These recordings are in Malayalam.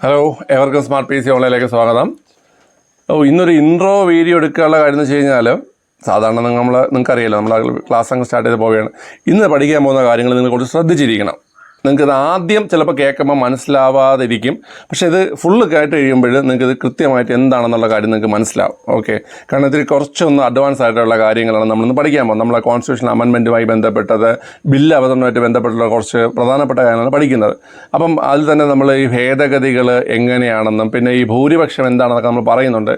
ഹലോ എവർക്കും സ്മാർട്ട് പി സി ഓൺലൈനിലേക്ക് സ്വാഗതം. ഓ ഇന്നൊരു ഇൻട്രോ വീഡിയോ എടുക്കാനുള്ള കാര്യം എന്ന് വെച്ച് കഴിഞ്ഞാൽ സാധാരണ നമ്മൾ നിങ്ങൾക്കറിയാലോ നമ്മൾ ക്ലാസ് അങ്ങ് സ്റ്റാർട്ട് ചെയ്ത് പോവുകയാണ്. ഇന്ന് പഠിക്കാൻ പോകുന്ന കാര്യങ്ങൾ നിങ്ങൾ കുറച്ച് ശ്രദ്ധിച്ചിരിക്കണം. നിങ്ങൾക്ക് ഇത് ആദ്യം ചിലപ്പോൾ കേൾക്കുമ്പോൾ മനസ്സിലാവാതിരിക്കും. പക്ഷേ ഇത് ഫുള്ള് കേട്ട് കഴിയുമ്പോൾ നിങ്ങൾക്ക് ഇത് കൃത്യമായിട്ട് എന്താണെന്നുള്ള കാര്യം നിങ്ങൾക്ക് മനസ്സിലാവും. ഓക്കെ കാരണം ഇതിൽ കുറച്ചൊന്ന് അഡ്വാൻസ് ആയിട്ടുള്ള കാര്യങ്ങളാണ് നമ്മളിന്ന് പഠിക്കാൻ പോകുന്നത്. നമ്മളെ കോൺസ്റ്റിറ്റ്യൂഷൻ അമെൻമെന്റുമായി ബന്ധപ്പെട്ടത് ബില്ല് അവതരണമായിട്ട് ബന്ധപ്പെട്ടുള്ള കുറച്ച് പ്രധാനപ്പെട്ട കാര്യങ്ങളാണ് പഠിക്കുന്നത്. അപ്പം അതിൽ തന്നെ നമ്മൾ ഈ ഭേദഗതികൾ എങ്ങനെയാണെന്നും പിന്നെ ഈ ഭൂരിപക്ഷം എന്താണെന്നൊക്കെ നമ്മൾ പറയുന്നുണ്ട്.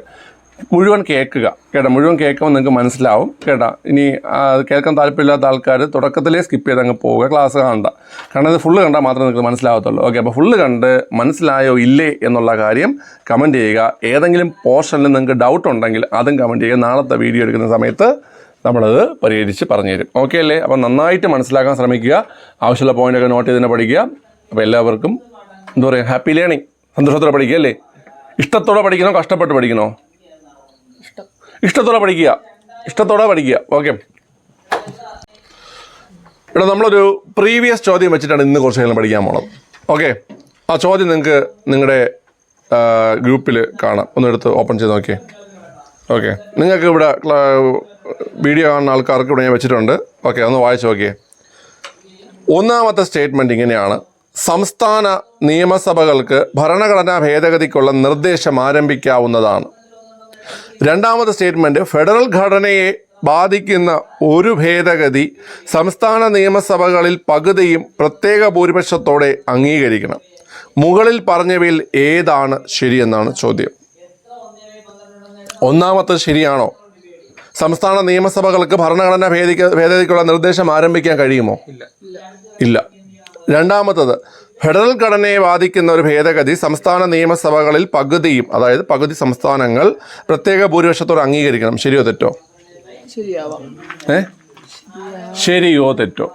മുഴുവൻ കേൾക്കുക. കേട്ടോ മുഴുവൻ കേൾക്കുമ്പോൾ നിങ്ങൾക്ക് മനസ്സിലാവും. കേട്ടോ ഇനി കേൾക്കാൻ താല്പര്യമില്ലാത്ത ആൾക്കാർ തുടക്കത്തിലേ സ്കിപ്പ് ചെയ്ത് അങ്ങ് പോവുക. ക്ലാസ് കാണണ്ട. കാരണം ഇത് ഫുള്ള് കണ്ടാൽ മാത്രമേ നിങ്ങൾക്ക് മനസ്സിലാവത്തുള്ളൂ. ഓക്കെ അപ്പോൾ ഫുള്ള് കണ്ട് മനസ്സിലായോ ഇല്ലേ എന്നുള്ള കാര്യം കമന്റ് ചെയ്യുക. ഏതെങ്കിലും പോർഷനിൽ നിങ്ങൾക്ക് ഡൗട്ട് ഉണ്ടെങ്കിൽ അതും കമന്റ് ചെയ്യുക. നാളത്തെ വീഡിയോ എടുക്കുന്ന സമയത്ത് നമ്മളത് പരിഹരിച്ച് പറഞ്ഞു തരും. ഓക്കെ അല്ലേ? അപ്പോൾ നന്നായിട്ട് മനസ്സിലാക്കാൻ ശ്രമിക്കുക. ആവശ്യമുള്ള പോയിന്റൊക്കെ നോട്ട് ചെയ്ത് തന്നെ പഠിക്കുക. അപ്പോൾ എല്ലാവർക്കും എന്താ പറയുക ഹാപ്പി ലേണിംഗ് സന്തോഷത്തോടെ പഠിക്കുക അല്ലേ? ഇഷ്ടത്തോടെ പഠിക്കണോ കഷ്ടപ്പെട്ട് പഠിക്കണോ? ഇഷ്ടത്തോടെ പഠിക്കുക. ഇഷ്ടത്തോടെ പഠിക്കുക. ഓക്കെ ഇവിടെ നമ്മളൊരു പ്രീവിയസ് ചോദ്യം വെച്ചിട്ടാണ് ഇന്ന് കുറച്ച് കാലം പഠിക്കാൻ പോണത്. ഓക്കെ ആ ചോദ്യം നിങ്ങൾക്ക് നിങ്ങളുടെ ഗ്രൂപ്പിൽ കാണാം. ഒന്ന് എടുത്ത് ഓപ്പൺ ചെയ്ത് നോക്കിയേ. ഓക്കെ നിങ്ങൾക്ക് ഇവിടെ വീഡിയോ കാണുന്ന ആൾക്കാർക്ക് ഇവിടെ ഞാൻ വെച്ചിട്ടുണ്ട്. ഓക്കെ ഒന്ന് വായിച്ച് നോക്കിയേ. ഒന്നാമത്തെ സ്റ്റേറ്റ്മെന്റ് ഇങ്ങനെയാണ്. സംസ്ഥാന നിയമസഭകൾക്ക് ഭരണഘടനാ ഭേദഗതിക്കുള്ള നിർദ്ദേശം ആരംഭിക്കാവുന്നതാണ്. രണ്ടാമത്തെ സ്റ്റേറ്റ്മെന്റ് ഫെഡറൽ ഘടനയെ ബാധിക്കുന്ന ഒരു ഭേദഗതി സംസ്ഥാന നിയമസഭകളിൽ പകുതിയും പ്രത്യേക ഭൂരിപക്ഷത്തോടെ അംഗീകരിക്കണം. മുകളിൽ പറഞ്ഞവയിൽ ഏതാണ് ശരിയെന്നാണ് ചോദ്യം. ഒന്നാമത്തെ ശരിയാണോ? സംസ്ഥാന നിയമസഭകൾക്ക് ഭരണഘടന ഭേദിക്ക ഭേദഗതിക്കുള്ള നിർദ്ദേശം ആരംഭിക്കാൻ കഴിയുമോ? ഇല്ല. രണ്ടാമത്തത് ഫെഡറൽ ഘടനയെ ബാധിക്കുന്ന ഒരു ഭേദഗതി സംസ്ഥാന നിയമസഭകളിൽ പകുതിയും അതായത് പകുതി സംസ്ഥാനങ്ങൾ പ്രത്യേക ഭൂരിപക്ഷത്തോടെ അംഗീകരിക്കണം. ശരിയോ തെറ്റോ? ഏ? ശരിയോ തെറ്റോ?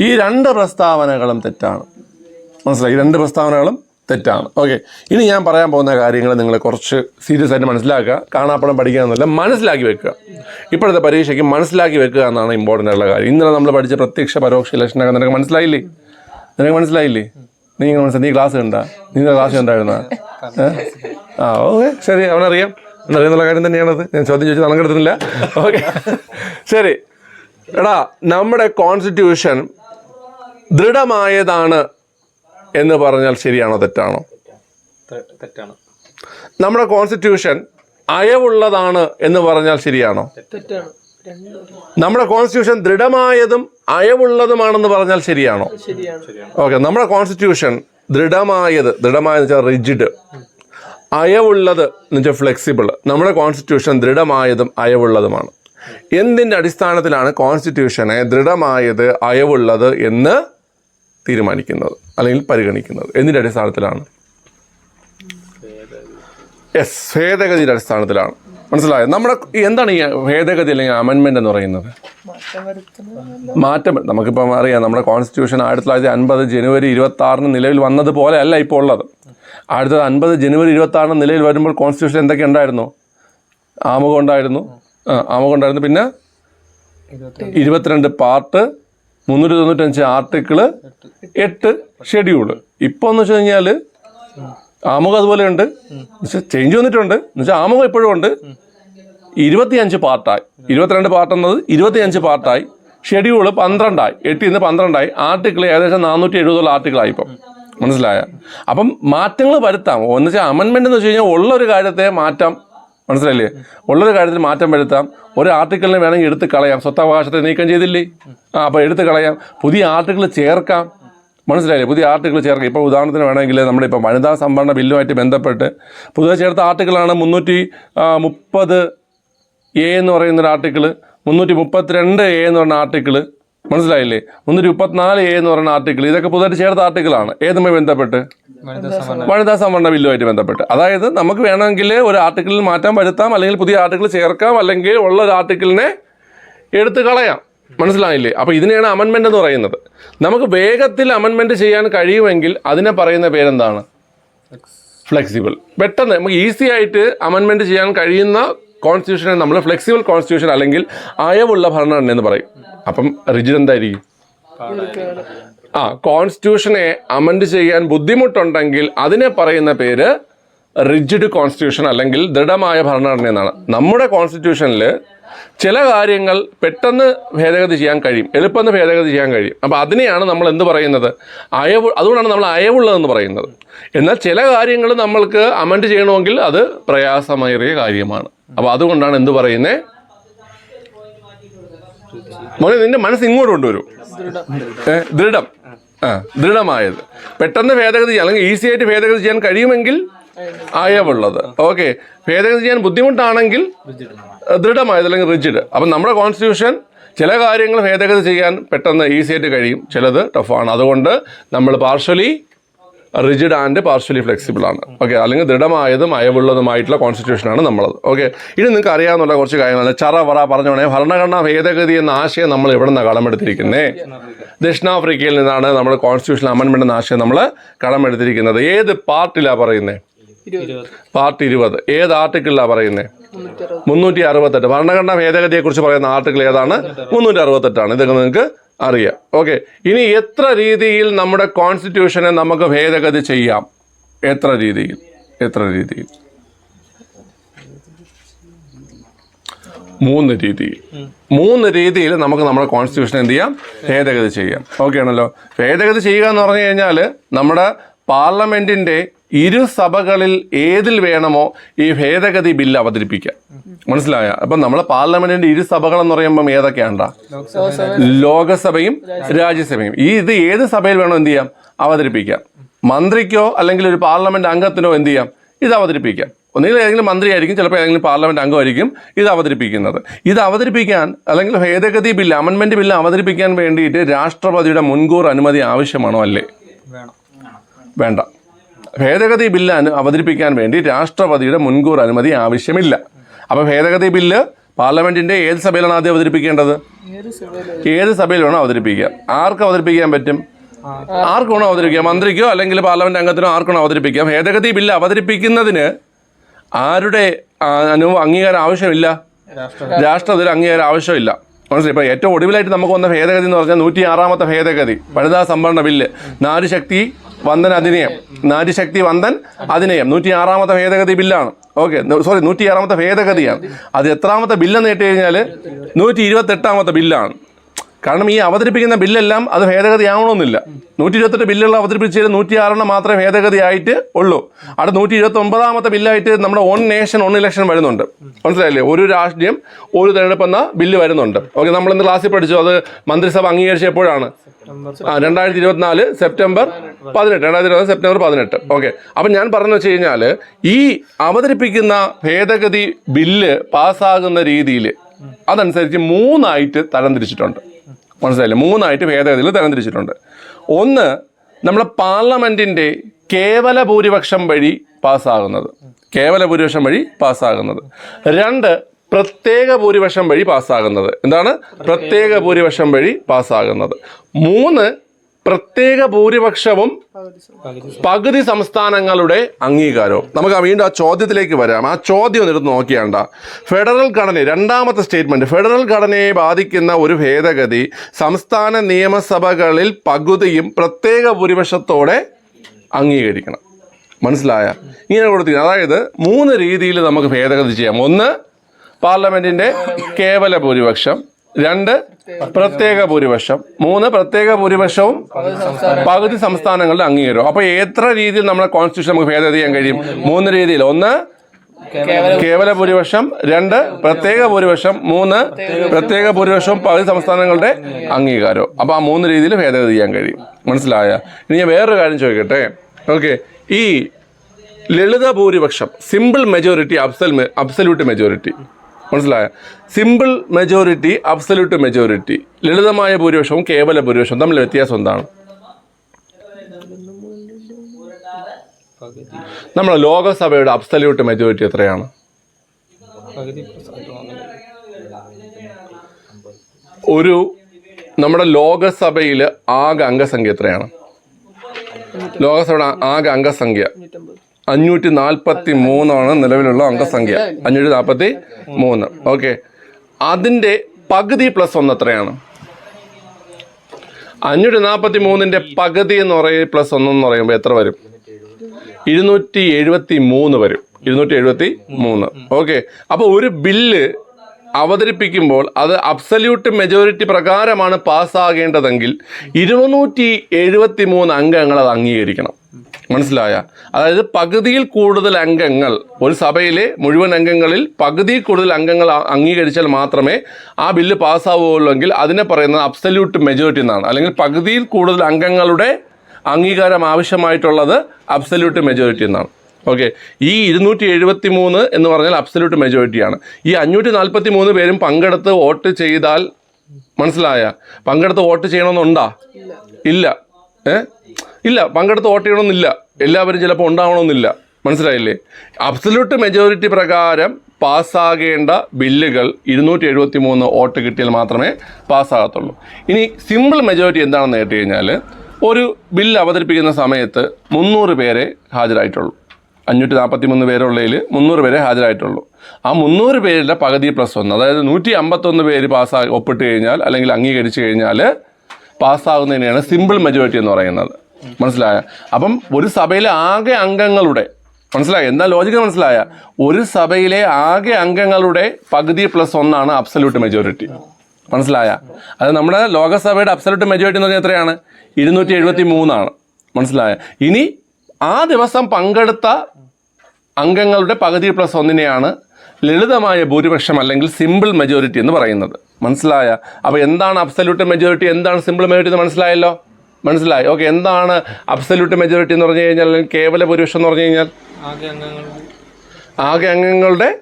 ഈ രണ്ട് പ്രസ്താവനകളും തെറ്റാണ്. മനസ്സിലായി? ഈ രണ്ട് പ്രസ്താവനകളും തെറ്റാണ്. ഓക്കെ. ഇനി ഞാൻ പറയാൻ പോകുന്ന കാര്യങ്ങൾ നിങ്ങൾ കുറച്ച് സീരിയസ് ആയിട്ട് മനസ്സിലാക്കുക. കാണാപ്പടം പഠിക്കുക എന്നല്ല മനസ്സിലാക്കി വെക്കുക. ഇപ്പോഴത്തെ പരീക്ഷയ്ക്ക് മനസ്സിലാക്കി വെക്കുക എന്നാണ് ഇമ്പോർട്ടന്റ് ആയിട്ടുള്ള കാര്യം. ഇന്നലെ നമ്മൾ പഠിച്ച പ്രത്യക്ഷ പരോക്ഷ ഇലക്ഷനൊക്കെ നിനക്ക് മനസ്സിലായില്ലേ? നിനക്ക് മനസ്സിലായില്ലേ? നീ മനസ്സിലായി നീ ക്ലാസ് കണ്ട? നീ ക്ലാസ് കണ്ടായിരുന്ന? ആ ഓക്കെ. ശരി അവനറിയാം. അവനറിയാന്നുള്ള കാര്യം തന്നെയാണത് ഞാൻ ചോദ്യം ചോദിച്ചാൽ നടക്കെടുത്തില്ല ഓക്കെ. ശരി. എടാ നമ്മുടെ കോൺസ്റ്റിറ്റ്യൂഷൻ ദൃഢമായതാണ് എന്ന് പറഞ്ഞാൽ ശരിയാണോ തെറ്റാണോ? തെറ്റാണ്. നമ്മുടെ കോൺസ്റ്റിറ്റ്യൂഷൻ അയവുള്ളതാണ് എന്ന് പറഞ്ഞാൽ ശരിയാണോ? തെറ്റാണ്. നമ്മുടെ കോൺസ്റ്റിറ്റ്യൂഷൻ ദൃഢമായതും അയവുള്ളതുമാണെന്ന് പറഞ്ഞാൽ ശരിയാണോ? ശരിയാണ്. ഓക്കെ നമ്മുടെ കോൺസ്റ്റിറ്റ്യൂഷൻ ദൃഢമായത് ദൃഢമായെന്ന് വെച്ചാൽ റിജിഡ് അയവുള്ളത് എന്ന് വെച്ചാൽ ഫ്ലെക്സിബിൾ നമ്മുടെ കോൺസ്റ്റിറ്റ്യൂഷൻ ദൃഢമായതും അയവുള്ളതുമാണ്. എന്തിന്റെ അടിസ്ഥാനത്തിലാണ് കോൺസ്റ്റിറ്റ്യൂഷനെ ദൃഢമായത് അയവുള്ളത് എന്ന് തീരുമാനിക്കുന്നത് അല്ലെങ്കിൽ പരിഗണിക്കുന്നത്? എന്തിന്റെ അടിസ്ഥാനത്തിലാണ്? എസ് ഭേദഗതിയുടെ അടിസ്ഥാനത്തിലാണ്. മനസ്സിലായോ? നമ്മുടെ എന്താണ് ഈ ഭേദഗതി അല്ലെങ്കിൽ അമെൻമെന്റ് എന്ന് പറയുന്നത്? മാറ്റം നമുക്കിപ്പം അറിയാം നമ്മുടെ കോൺസ്റ്റിറ്റ്യൂഷൻ ആയിരത്തി തൊള്ളായിരത്തി അൻപത് ജനുവരി ഇരുപത്തി ആറിന് നിലവിൽ വന്നതുപോലെ അല്ല ഇപ്പോൾ ഉള്ളത്. ആയിരത്തി അൻപത് ജനുവരി ഇരുപത്തി ആറിന് നിലവിൽ വരുമ്പോൾ കോൺസ്റ്റിറ്റ്യൂഷൻ എന്തൊക്കെ ഉണ്ടായിരുന്നു? ആമുഖം ഉണ്ടായിരുന്നു. ആമുഖം ഉണ്ടായിരുന്നു. പിന്നെ ഇരുപത്തിരണ്ട് പാർട്ട് മുന്നൂറ്റി തൊണ്ണൂറ്റഞ്ച് ആർട്ടിക്കിൾ എട്ട് ഷെഡ്യൂൾ ഇപ്പോൾ എന്ന് വെച്ച് കഴിഞ്ഞാൽ ആമുഖം അതുപോലെ ഉണ്ട്. ചേഞ്ച് വന്നിട്ടുണ്ട്. എന്നുവെച്ചാൽ ആമുഖം ഇപ്പോഴും ഉണ്ട്. ഇരുപത്തിയഞ്ച് പാർട്ടായി. ഇരുപത്തിരണ്ട് പാർട്ട് എന്നത് ഇരുപത്തിയഞ്ച് പാർട്ടായി. ഷെഡ്യൂൾ പന്ത്രണ്ടായി. എട്ടിൽ നിന്ന് പന്ത്രണ്ടായി. ആർട്ടിക്കിൾ ഏകദേശം നാനൂറ്റി എഴുപതോളം ആർട്ടിക്കിളായി ഇപ്പം. മനസ്സിലായ? അപ്പം മാറ്റങ്ങൾ വരുത്താം. എന്ന് വെച്ചാൽ അമൻമെന്റ് എന്ന് വെച്ച് കഴിഞ്ഞാൽ ഉള്ളൊരു കാര്യത്തെ മാറ്റാം. മനസ്സിലായില്ലേ? ഉള്ളൊരു കാര്യത്തിൽ മാറ്റം വരുത്താം. ഒരു ആർട്ടിക്കിളിനെ വേണമെങ്കിൽ എടുത്ത് കളയാം. സ്വത്തവകാശത്തെ നീക്കം ചെയ്തില്ലേ? ആ അപ്പോൾ എടുത്ത് കളയാം. പുതിയ ആർട്ടിക്കിൾ ചേർക്കാം. മനസ്സിലായില്ലേ? പുതിയ ആർട്ടിക്കിൾ ചേർക്കുക ഇപ്പോൾ ഉദാഹരണത്തിന് വേണമെങ്കിൽ നമ്മുടെ ഇപ്പോൾ വനിതാ സംവരണ ബില്ലുമായിട്ട് ബന്ധപ്പെട്ട് പുതിയ ചേർത്ത ആർട്ടിക്കിളാണ് മുന്നൂറ്റി മുപ്പത് എ എന്ന് പറയുന്ന ഒരു ആർട്ടിക്കിൾ മുന്നൂറ്റി മുപ്പത്തിരണ്ട് എ എന്ന് പറയുന്ന ആർട്ടിക്കിൾ മനസ്സിലായില്ലേ? മുന്നൂറ്റി മുപ്പത്തിനാല് എ എന്ന് പറയുന്ന ആർട്ടിക്കിൾ ഇതൊക്കെ പുതുതായിട്ട് ചേർത്ത ആർട്ടിക്കിളാണ്. ഏതുമായി ബന്ധപ്പെട്ട്? വനിതാ സംവരണ. ബില്ലുമായിട്ട് ബന്ധപ്പെട്ട്. അതായത് നമുക്ക് വേണമെങ്കിൽ ഒരു ആർട്ടിക്കിളിൽ മാറ്റം വരുത്താം അല്ലെങ്കിൽ പുതിയ ആർട്ടിക്കിൾ ചേർക്കാം അല്ലെങ്കിൽ ഉള്ള ഒരു ആർട്ടിക്കിളിനെ എടുത്തു കളയാം. മനസ്സിലായില്ലേ? അപ്പോൾ ഇതിനെയാണ് അമൻമെന്റ് എന്ന് പറയുന്നത്. നമുക്ക് വേഗത്തിൽ അമെൻമെന്റ് ചെയ്യാൻ കഴിയുമെങ്കിൽ അതിനെ പറയുന്ന പേരെന്താണ്? ഫ്ലെക്സിബിൾ പെട്ടെന്ന് നമുക്ക് ഈസി ആയിട്ട് അമെൻമെന്റ് ചെയ്യാൻ കഴിയുന്ന കോൺസ്റ്റിറ്റ്യൂഷനെ നമ്മൾ ഫ്ലെക്സിബിൾ കോൺസ്റ്റിറ്റ്യൂഷൻ അല്ലെങ്കിൽ അയവുള്ള ഭരണഘടന എന്ന് പറയും. അപ്പം റിജിഡ് എന്തായിരിക്കും? ആ കോൺസ്റ്റിറ്റ്യൂഷനെ അമെൻഡ് ചെയ്യാൻ ബുദ്ധിമുട്ടുണ്ടെങ്കിൽ അതിനെ പറയുന്ന പേര് റിജിഡ് കോൺസ്റ്റിറ്റ്യൂഷൻ അല്ലെങ്കിൽ ദൃഢമായ ഭരണഘടന എന്നാണ്. നമ്മുടെ കോൺസ്റ്റിറ്റ്യൂഷനിൽ ചില കാര്യങ്ങൾ പെട്ടെന്ന് ഭേദഗതി ചെയ്യാൻ കഴിയും. എളുപ്പമെന്ന് ഭേദഗതി ചെയ്യാൻ കഴിയും. അപ്പോൾ അതിനെയാണ് നമ്മൾ എന്ത് പറയുന്നത്? അയവ് അതുകൊണ്ടാണ് നമ്മൾ അയവുള്ളതെന്ന് പറയുന്നത്. എന്നാൽ ചില കാര്യങ്ങൾ നമ്മൾക്ക് അമൻഡ് ചെയ്യണമെങ്കിൽ അത് പ്രയാസമേറിയ കാര്യമാണ്. അപ്പോൾ അതുകൊണ്ടാണ് എന്ത് പറയുന്നത് മോനെ നിന്റെ മനസ്സ് ഇങ്ങോട്ട് കൊണ്ടുവരും. ദൃഢം. ആ ദൃഢമായത്. പെട്ടെന്ന് ഭേദഗതി അല്ലെങ്കിൽ ഈസി ആയിട്ട് ഭേദഗതി ചെയ്യാൻ കഴിയുമെങ്കിൽ അയവുള്ളത് ഓക്കെ ഭേദഗതി ചെയ്യാൻ ബുദ്ധിമുട്ടാണെങ്കിൽ ദൃഢമായത് അല്ലെങ്കിൽ റിജിഡ് അപ്പം നമ്മുടെ കോൺസ്റ്റിറ്റ്യൂഷൻ ചില കാര്യങ്ങൾ ഭേദഗതി ചെയ്യാൻ പെട്ടെന്ന് ഈസി ആയിട്ട് കഴിയും. ചിലത് ടഫാണ് അതുകൊണ്ട് നമ്മൾ partially rigid and partially flexible ആണ്. ഓക്കെ അല്ലെങ്കിൽ ദൃഢമായതും അയവുള്ളതുമായിട്ടുള്ള കോൺസ്റ്റിറ്റ്യൂഷനാണ് നമ്മളത്. ഓക്കെ ഇനി നിങ്ങൾക്ക് അറിയാവുന്ന കുറച്ച് കാര്യങ്ങൾ. ചറവറ പറഞ്ഞു പറഞ്ഞോണേ ഭരണഘടനാ ഭേദഗതി എന്ന ആശയം നമ്മൾ എവിടെ നിന്നാണ് കടമെടുത്തിരിക്കുന്നേ ദക്ഷിണാഫ്രിക്കയിൽ നിന്നാണ് നമ്മൾ കോൺസ്റ്റിറ്റ്യൂഷൻ അമെൻമെന്റ് എന്ന ആശയം നമ്മൾ കടമെടുത്തിരിക്കുന്നത് ഏത് പാർട്ടിലാണ് പറയുന്നത് പാർട്ട് ഇരുപത്. ഏത് ആർട്ടിക്കിളിലാണ് പറയുന്നത് മുന്നൂറ്റി അറുപത് മുന്നൂറ്റി അറുപത്തെട്ട് ഭരണഘടനാ ഭേദഗതിയെ കുറിച്ച് പറയുന്ന ആർട്ടിക്കിൾ ഏതാണ്? മുന്നൂറ്റി അറുപത്തെട്ടാണ് ഇതൊക്കെ നിങ്ങൾക്ക് അറിയാം. ഓക്കെ. ഇനി എത്ര രീതിയിൽ നമ്മുടെ കോൺസ്റ്റിറ്റ്യൂഷനെ നമുക്ക് ഭേദഗതി ചെയ്യാം? എത്ര രീതിയിൽ? എത്ര രീതിയിൽ? മൂന്ന് രീതിയിൽ. മൂന്ന് രീതിയിൽ നമുക്ക് നമ്മുടെ കോൺസ്റ്റിറ്റ്യൂഷൻ എന്ത് ചെയ്യാം? ഭേദഗതി ചെയ്യാം. ഓക്കെ ആണല്ലോ. ഭേദഗതി ചെയ്യുക എന്ന് പറഞ്ഞു കഴിഞ്ഞാൽ നമ്മുടെ പാർലമെന്റിന്റെ ഇരു സഭകളിൽ ഏതിൽ വേണമോ ഈ ഭേദഗതി ബില്ല് അവതരിപ്പിക്കാം. മനസ്സിലായ? അപ്പം നമ്മളെ പാർലമെന്റിന്റെ ഇരു സഭകൾ എന്ന് പറയുമ്പോൾ ഏതൊക്കെയാണ്ടാ? ലോകസഭയും രാജ്യസഭയും. ഈ ഇത് ഏത് സഭയിൽ വേണോ എന്ത് ചെയ്യാം? അവതരിപ്പിക്കാം. മന്ത്രിക്കോ അല്ലെങ്കിൽ ഒരു പാർലമെന്റ് അംഗത്തിനോ എന്ത് ചെയ്യാം? ഇത് അവതരിപ്പിക്കാം. ഒന്നുകിൽ ഏതെങ്കിലും മന്ത്രിയായിരിക്കും ചിലപ്പോൾ ഏതെങ്കിലും പാർലമെന്റ് അംഗമായിരിക്കും ഇത് അവതരിപ്പിക്കുന്നത്. ഇത് അവതരിപ്പിക്കാൻ അല്ലെങ്കിൽ ഭേദഗതി ബില്ല് അമൻമെന്റ് ബില്ല് അവതരിപ്പിക്കാൻ വേണ്ടിയിട്ട് രാഷ്ട്രപതിയുടെ മുൻകൂർ അനുമതി ആവശ്യമാണോ അല്ലേ? വേണം. വേണ്ട. ഭേദഗതി ബില്ല് അവതരിപ്പിക്കാൻ വേണ്ടി രാഷ്ട്രപതിയുടെ മുൻകൂർ അനുമതി ആവശ്യമില്ല. അപ്പോൾ ഭേദഗതി ബില്ല് പാർലമെന്റിന്റെ ഏത് സഭയിലാണ് ആദ്യം അവതരിപ്പിക്കേണ്ടത്? ഏത് സഭയിൽ വേണം അവതരിപ്പിക്കുക? ആർക്ക് അവതരിപ്പിക്കാൻ പറ്റും? ആർക്ക് വേണം അവതരിപ്പിക്കാം മന്ത്രിക്കോ അല്ലെങ്കിൽ പാർലമെന്റ് അംഗത്തിനോ ആർക്ക് വേണം അവതരിപ്പിക്കാം ഭേദഗതി ബില്ല് അവതരിപ്പിക്കുന്നതിന് ആരുടെ അനു അംഗീകാരം ആവശ്യമില്ല? രാഷ്ട്രപതിയുടെ അംഗീകാരം ആവശ്യമില്ല. മനസ്സിലായി? ഇപ്പോൾ ഏറ്റവും ഒടുവിലായിട്ട് നമുക്ക് വന്ന ഭേദഗതി എന്ന് പറഞ്ഞാൽ നൂറ്റി ആറാമത്തെ ഭേദഗതി വനിതാ സംവരണ ബില്ല്. നാരിശക്തി വന്ദൻ അധിനിയം. നാരിശക്തി വന്ദൻ അധിനിയം. നൂറ്റി ആറാമത്തെ ഭേദഗതി ബില്ലാണ്. ഓക്കെ സോറി നൂറ്റി ആറാമത്തെ ഭേദഗതിയാണ്. അത് എത്രാമത്തെ ബില്ലെന്ന് കേട്ട് കഴിഞ്ഞാൽ നൂറ്റി ഇരുപത്തെട്ടാമത്തെ ബില്ലാണ്. കാരണം ഈ അവതരിപ്പിക്കുന്ന ബില്ലെല്ലാം അത് ഭേദഗതി ആവണമെന്നില്ല നൂറ്റി ഇരുപത്തെട്ട് ബില്ലുകൾ അവതരിപ്പിച്ചതിൽ നൂറ്റി ആറെണ്ണം മാത്രമേ ഭേദഗതിയായിട്ട് ഉള്ളൂ. അവിടെ നൂറ്റി ഇരുപത്തി ഒമ്പതാമത്തെ ബില്ലായിട്ട് നമ്മുടെ ഓൺ നേഷൻ ഓൺ ഇലക്ഷൻ വരുന്നുണ്ട്. മനസ്സിലായില്ലേ? ഒരു രാഷ്ട്രീയം ഒരു തെരഞ്ഞെടുപ്പ് എന്ന ബില്ല് വരുന്നുണ്ട്. ഓക്കെ നമ്മൾ ഇന്ന് ക്ലാസ്സിൽ പഠിച്ചു. അത് മന്ത്രിസഭ അംഗീകരിച്ച എപ്പോഴാണ് ആ രണ്ടായിരത്തി ഇരുപത്തിനാല് സെപ്റ്റംബർ പതിനെട്ട്. രണ്ടായിരത്തി ഇരുപത് സെപ്റ്റംബർ പതിനെട്ട്. ഓക്കെ അപ്പം ഞാൻ പറഞ്ഞു വെച്ച് കഴിഞ്ഞാൽ ഈ അവതരിപ്പിക്കുന്ന ഭേദഗതി ബില്ല് പാസ്സാകുന്ന രീതിയിൽ അതനുസരിച്ച് മൂന്നായിട്ട് തരംതിരിച്ചിട്ടുണ്ട് മനസ്സിലായില്ലേ? മൂന്നായിട്ട് ഭേദഗതിയിൽ തരംതിരിച്ചിട്ടുണ്ട്. ഒന്ന് നമ്മളെ പാർലമെന്റിന്റെ കേവല ഭൂരിപക്ഷം വഴി പാസ്സാകുന്നത്. കേവല ഭൂരിപക്ഷം വഴി പാസ്സാകുന്നത്. രണ്ട് പ്രത്യേക ഭൂരിപക്ഷം വഴി പാസ്സാകുന്നത്. എന്താണ്? പ്രത്യേക ഭൂരിപക്ഷം വഴി പാസ്സാകുന്നത്. മൂന്ന് പ്രത്യേക ഭൂരിപക്ഷവും പകുതി സംസ്ഥാനങ്ങളുടെ അംഗീകാരവും. നമുക്ക് ആ വീണ്ടും ആ ചോദ്യത്തിലേക്ക് വരാം. ആ ചോദ്യം ഒന്ന് എടുത്ത് നോക്കിയാണ്ട. ഫെഡറൽ ഘടന രണ്ടാമത്തെ സ്റ്റേറ്റ്മെന്റ് ഫെഡറൽ ഘടനയെ ബാധിക്കുന്ന ഒരു ഭേദഗതി സംസ്ഥാന നിയമസഭകളിൽ പകുതിയും പ്രത്യേക ഭൂരിപക്ഷത്തോടെ അംഗീകരിക്കണം. മനസ്സിലായ? ഇങ്ങനെ കൊടുത്തിരിക്കുന്നത് അതായത് മൂന്ന് രീതിയിൽ നമുക്ക് ഭേദഗതി ചെയ്യാം. ഒന്ന് പാർലമെന്റിന്റെ കേവല ഭൂരിപക്ഷം രണ്ട് പ്രത്യേക ഭൂരിപക്ഷം. മൂന്ന് പ്രത്യേക ഭൂരിപക്ഷവും പകുതി സംസ്ഥാനങ്ങളുടെ അംഗീകാരവും. അപ്പൊ എത്ര രീതിയിൽ നമ്മുടെ കോൺസ്റ്റിറ്റ്യൂഷൻ നമുക്ക് ഭേദഗതി ചെയ്യാൻ കഴിയും? മൂന്ന് രീതിയിൽ. ഒന്ന് കേവല ഭൂരിപക്ഷം. രണ്ട് പ്രത്യേക ഭൂരിപക്ഷം. മൂന്ന് പ്രത്യേക ഭൂരിപക്ഷവും പകുതി സംസ്ഥാനങ്ങളുടെ അംഗീകാരവും. അപ്പൊ ആ മൂന്ന് രീതിയിൽ ഭേദഗതി ചെയ്യാൻ കഴിയും. മനസ്സിലായ? ഇനി ഞാൻ വേറൊരു കാര്യം ചോദിക്കട്ടെ? ഓക്കെ. ഈ ലളിത ഭൂരിപക്ഷം സിമ്പിൾ മെജോറിറ്റി അബ്സൽ അബ്സല്യൂട്ട് മെജോറിറ്റി മനസ്സിലായ? സിമ്പിൾ മെജോറിറ്റി അബ്സല്യൂട്ട് മെജോറിറ്റി ലളിതമായ ഭൂരിപക്ഷവും കേവല ഭൂരിപക്ഷവും തമ്മിൽ വ്യത്യാസം എന്താണ്? നമ്മുടെ ലോകസഭയുടെ അബ്സല്യൂട്ട് മെജോറിറ്റി എത്രയാണ്. ഒരു നമ്മുടെ ലോകസഭയിൽ ആകെ അംഗസംഖ്യ എത്രയാണ്? ലോകസഭയുടെ ആകെ അംഗസംഖ്യ അഞ്ഞൂറ്റി നാൽപ്പത്തി മൂന്നാണ് നിലവിലുള്ള അംഗസംഖ്യ. അഞ്ഞൂറ്റി നാൽപ്പത്തി മൂന്ന് ഓക്കെ. അതിന്റെ പകുതി പ്ലസ് ഒന്ന് എത്രയാണ്? അഞ്ഞൂറ്റി നാൽപ്പത്തി മൂന്നിന്റെ പകുതി എന്ന് പറയും പ്ലസ് ഒന്ന് എന്ന് പറയുമ്പോൾ എത്ര വരും? ഇരുന്നൂറ്റി എഴുപത്തി മൂന്ന് വരും. ഇരുന്നൂറ്റി എഴുപത്തി മൂന്ന് ഓക്കെ. അപ്പോൾ ഒരു ബില്ല് അവതരിപ്പിക്കുമ്പോൾ അത് അബ്സല്യൂട്ട് മെജോറിറ്റി പ്രകാരമാണ് പാസ്സാകേണ്ടതെങ്കിൽ ഇരുന്നൂറ്റി എഴുപത്തി മൂന്ന് അംഗങ്ങൾ അത് അംഗീകരിക്കണം. മനസ്സിലായ? അതായത് പകുതിയിൽ കൂടുതൽ അംഗങ്ങൾ ഒരു സഭയിലെ മുഴുവൻ അംഗങ്ങളിൽ പകുതിയിൽ കൂടുതൽ അംഗങ്ങൾ അംഗീകരിച്ചാൽ മാത്രമേ ആ ബില്ല് പാസ്സാവുകയുള്ളെങ്കിൽ അതിനെ പറയുന്നത് അബ്സല്യൂട്ട് മെജോറിറ്റി എന്നാണ്. അല്ലെങ്കിൽ പകുതിയിൽ കൂടുതൽ അംഗങ്ങളുടെ അംഗീകാരം ആവശ്യമായിട്ടുള്ളത് അബ്സല്യൂട്ട് മെജോറിറ്റി എന്നാണ്. ഓക്കെ. ഈ ഇരുന്നൂറ്റി എഴുപത്തി മൂന്ന് എന്ന് പറഞ്ഞാൽ അബ്സല്യൂട്ട് മെജോറിറ്റിയാണ് ഈ അഞ്ഞൂറ്റി നാൽപ്പത്തി മൂന്ന് പേരും പങ്കെടുത്ത് വോട്ട് ചെയ്താൽ മനസ്സിലായ? പങ്കെടുത്ത് വോട്ട് ചെയ്യണമെന്നുണ്ടാ? ഇല്ല. ഏ? ഇല്ല പങ്കെടുത്ത് വോട്ട് ചെയ്യണമെന്നില്ല. എല്ലാവരും ചിലപ്പോൾ ഉണ്ടാവണമെന്നില്ല. മനസ്സിലായില്ലേ? അബ്സല്യൂട്ട് മെജോറിറ്റി പ്രകാരം പാസ്സാകേണ്ട ബില്ലുകൾ ഇരുന്നൂറ്റി എഴുപത്തി മൂന്ന് വോട്ട് കിട്ടിയാൽ മാത്രമേ പാസ്സാകത്തുള്ളൂ. ഇനി സിമ്പിൾ മെജോറിറ്റി എന്താണെന്ന് കേട്ട് കഴിഞ്ഞാൽ ഒരു ബില്ല് അവതരിപ്പിക്കുന്ന സമയത്ത് മുന്നൂറ് പേരെ ഹാജരായിട്ടുള്ളൂ. അഞ്ഞൂറ്റി നാൽപ്പത്തി മൂന്ന് പേരുള്ളതിൽ മുന്നൂറ് പേരെ ഹാജരായിട്ടുള്ളൂ. ആ മുന്നൂറ് പേരുടെ പകുതി പ്ലസ് ഒന്ന് അതായത് നൂറ്റി അമ്പത്തൊന്ന് പേര് പാസ്സാ ഒപ്പിട്ട് കഴിഞ്ഞാൽ അല്ലെങ്കിൽ അംഗീകരിച്ചു കഴിഞ്ഞാൽ പാസ്സാകുന്നതിനെയാണ് സിമ്പിൾ മെജോറിറ്റി എന്ന് പറയുന്നത്. മനസ്സിലായ? അപ്പം ഒരു സഭയിലെ ആകെ അംഗങ്ങളുടെ മനസ്സിലായ? എന്താ ലോജിക്ക് മനസ്സിലായ? ഒരു സഭയിലെ ആകെ അംഗങ്ങളുടെ പകുതി പ്ലസ് ഒന്നാണ് അബ്സല്യൂട്ട് മെജോറിറ്റി മനസ്സിലായ? അത് നമ്മുടെ ലോകസഭയുടെ അബ്സല്യൂട്ട് മെജോറിറ്റി എന്ന് പറഞ്ഞാൽ എത്രയാണ്? ഇരുന്നൂറ്റി എഴുപത്തി മൂന്നാണ് മനസ്സിലായ? ഇനി ആ ദിവസം പങ്കെടുത്ത അംഗങ്ങളുടെ പകുതി പ്ലസ് ഒന്നിനെയാണ് ലളിതമായ ഭൂരിപക്ഷം അല്ലെങ്കിൽ സിമ്പിൾ മെജോറിറ്റി എന്ന് പറയുന്നത്. മനസ്സിലായ? അപ്പോൾ എന്താണ് അബ്സല്യൂട്ട് മെജോറിറ്റി എന്താണ് സിമ്പിൾ മെജോറിറ്റി എന്ന് മനസ്സിലായല്ലോ? മനസ്സിലായി? ഓക്കെ എന്താണ് അബ്സല്യൂട്ട് മെജോറിറ്റി എന്ന് പറഞ്ഞു കഴിഞ്ഞാൽ അല്ലെങ്കിൽ കേവല ഭൂരിപക്ഷം എന്ന് പറഞ്ഞു കഴിഞ്ഞാൽ? ആകെ അംഗങ്ങളുടെ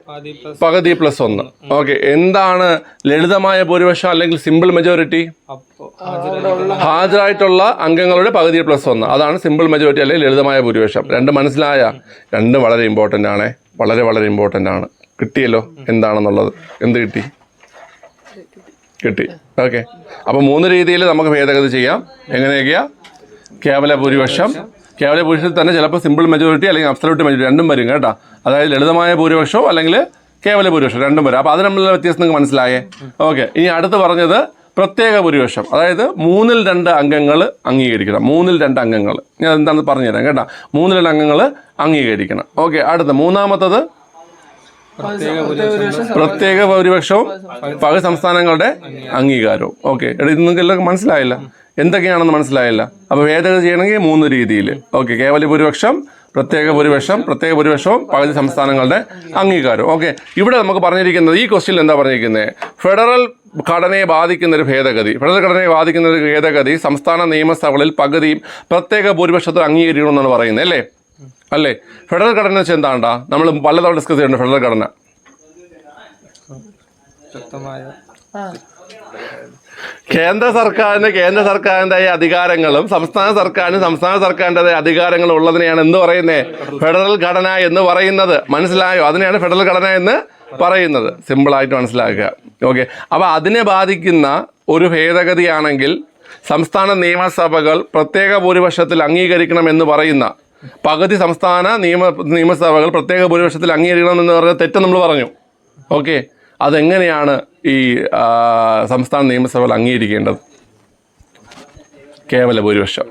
പകുതി പ്ലസ് ഒന്ന്. ഓക്കെ എന്താണ് ലളിതമായ ഭൂരിപക്ഷം അല്ലെങ്കിൽ സിമ്പിൾ മെജോറിറ്റി ഹാജരായിട്ടുള്ള അംഗങ്ങളുടെ പകുതി പ്ലസ് ഒന്ന്. അതാണ് സിമ്പിൾ മെജോറിറ്റി അല്ലെങ്കിൽ ലളിതമായ ഭൂരിപക്ഷം. രണ്ട് മനസ്സിലായ? രണ്ട് വളരെ ഇമ്പോർട്ടന്റ് ആണ്. വളരെ വളരെ ഇമ്പോർട്ടന്റ് ആണ്. കിട്ടിയല്ലോ? എന്താണെന്നുള്ളത്? എന്ത് കിട്ടി? കിട്ടി. ഓക്കെ അപ്പോൾ മൂന്ന് രീതിയിൽ നമുക്ക് ഭേദഗതി ചെയ്യാം. എങ്ങനെയൊക്കെയാ? കേവല ഭൂരിപക്ഷം. കേവല ഭൂരിപക്ഷത്തിൽ തന്നെ ചിലപ്പോൾ സിമ്പിൾ മെജോറിറ്റി അല്ലെങ്കിൽ അബ്സലൂട്ട് മെജോറിറ്റി രണ്ടും വരും കേട്ടോ. അതായത് ലളിതമായ ഭൂരിപക്ഷവും അല്ലെങ്കിൽ കേവല ഭൂരിപക്ഷം രണ്ടും വരും. അപ്പോൾ അത് തമ്മിലുള്ള വ്യത്യാസം നിങ്ങൾക്ക് മനസ്സിലായേ? ഓക്കെ ഇനി അടുത്ത് പറഞ്ഞത് പ്രത്യേക ഭൂരിപക്ഷം. അതായത് മൂന്നിൽ രണ്ട് അംഗങ്ങൾ അംഗീകരിക്കണം. മൂന്നിൽ രണ്ട് അംഗങ്ങൾ. ഞാൻ എന്താണെന്ന് പറഞ്ഞുതരാം കേട്ടോ. മൂന്നിൽ രണ്ട് അംഗങ്ങൾ അംഗീകരിക്കണം. ഓക്കെ അടുത്ത മൂന്നാമത്തത് പ്രത്യേക ഭൂരിപക്ഷം പ്രത്യേക ഭൂരിപക്ഷവും പക സംസ്ഥാനങ്ങളുടെ അംഗീകാരവും. ഓക്കെ ഇത് നിങ്ങൾക്ക് എല്ലാവർക്കും മനസ്സിലായില്ല. എന്തൊക്കെയാണെന്ന് മനസ്സിലായില്ല. അപ്പോൾ ഭേദഗതി ചെയ്യണമെങ്കിൽ മൂന്ന് രീതിയിൽ ഓക്കെ കേവല ഭൂരിപക്ഷം പ്രത്യേക ഭൂരിപക്ഷം പ്രത്യേക ഭൂരിപക്ഷവും പകുതി സംസ്ഥാനങ്ങളുടെ അംഗീകാരവും. ഓക്കെ ഇവിടെ നമുക്ക് പറഞ്ഞിരിക്കുന്നത് ഈ ക്വസ്റ്റ്യൻ എന്താ പറഞ്ഞിരിക്കുന്നത് ഫെഡറൽ ഘടനയെ ബാധിക്കുന്ന ഒരു ഭേദഗതി ഫെഡറൽ ഘടനയെ ബാധിക്കുന്ന ഒരു ഭേദഗതി സംസ്ഥാന നിയമസഭകളിൽ പകുതിയും പ്രത്യേക ഭൂരിപക്ഷത്തിൽ അംഗീകരിക്കണമെന്നാണ് പറയുന്നത് അല്ലേ? അല്ലേ? ഫെഡറൽ ഘടന വെച്ച് എന്താണ്ടാ? നമ്മൾ പലതവണ ഡിസ്കസ് ചെയ്യുന്നുണ്ട് ഫെഡറൽ ഘടന. കേന്ദ്ര സർക്കാരിന് കേന്ദ്ര സർക്കാരിന്റെ അധികാരങ്ങളും സംസ്ഥാന സർക്കാരിന് സംസ്ഥാന സർക്കാരിന്റെ അധികാരങ്ങളും ഉള്ളതിനെയാണ് എന്ന് പറയുന്നത് ഫെഡറൽ ഘടന എന്ന് പറയുന്നത്. മനസ്സിലായോ? അതിനെയാണ് ഫെഡറൽ ഘടന എന്ന് പറയുന്നത്. സിമ്പിളായിട്ട് മനസ്സിലാക്കുക. ഓക്കെ അപ്പോൾ അതിനെ ബാധിക്കുന്ന ഒരു ഭേദഗതിയാണെങ്കിൽ സംസ്ഥാന നിയമസഭകൾ പ്രത്യേക ഭൂരിപക്ഷത്തിൽ അംഗീകരിക്കണം എന്ന് പറയുന്ന പകുതി സംസ്ഥാന നിയമ നിയമസഭകൾ പ്രത്യേക ഭൂരിപക്ഷത്തിൽ അംഗീകരിക്കണം എന്ന് പറഞ്ഞ തെറ്റ് നമ്മൾ പറഞ്ഞു. ഓക്കെ? അതെങ്ങനെയാണ് ഈ സംസ്ഥാന നിയമസഭകൾ അംഗീകരിക്കേണ്ടത്? കേവല ഭൂരിപക്ഷം.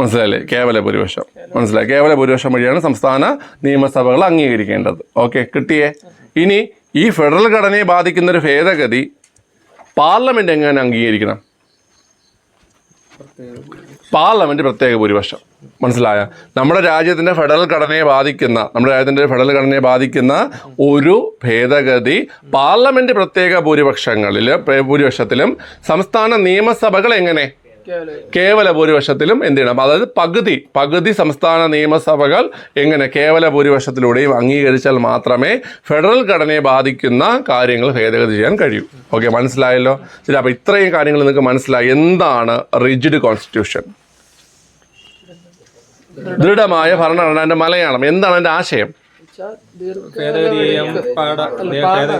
മനസ്സിലായില്ലേ? കേവല ഭൂരിപക്ഷം. മനസ്സിലായി? കേവല ഭൂരിപക്ഷം വഴിയാണ് സംസ്ഥാന നിയമസഭകൾ അംഗീകരിക്കേണ്ടത്. ഓക്കെ? കിട്ടിയേ? ഇനി ഈ ഫെഡറൽ ഘടനയെ ബാധിക്കുന്ന ഒരു ഭേദഗതി പാർലമെന്റ് എങ്ങനെ അംഗീകരിക്കണം? പാർലമെന്റ് പ്രത്യേക ഭൂരിപക്ഷം. മനസ്സിലായ? നമ്മുടെ രാജ്യത്തിന്റെ ഫെഡറൽ ഘടനയെ ബാധിക്കുന്ന നമ്മുടെ രാജ്യത്തിന്റെ ഫെഡറൽ ഘടനയെ ബാധിക്കുന്ന ഒരു ഭേദഗതി പാർലമെന്റ് പ്രത്യേക ഭൂരിപക്ഷങ്ങളിൽ ഭൂരിപക്ഷത്തിലും സംസ്ഥാന നിയമസഭകൾ എങ്ങനെ? കേവല ഭൂരിപക്ഷത്തിലും എന്ത് ചെയ്യണം? അതായത് പകുതി പകുതി സംസ്ഥാന നിയമസഭകൾ എങ്ങനെ കേവല ഭൂരിപക്ഷത്തിലൂടെയും അംഗീകരിച്ചാൽ മാത്രമേ ഫെഡറൽ ഘടനയെ ബാധിക്കുന്ന കാര്യങ്ങൾ ഭേദഗതി ചെയ്യാൻ കഴിയൂ. ഓക്കെ മനസ്സിലായല്ലോ? ശരി അപ്പോൾ ഇത്രയും കാര്യങ്ങൾ നിങ്ങൾക്ക് മനസ്സിലായി. എന്താണ് റിജിഡ് കോൺസ്റ്റിറ്റ്യൂഷൻ? ദൃഢമായ ഭരണഘടന എന്റെ മലയാളം. എന്താണ് എന്റെ ആശയം?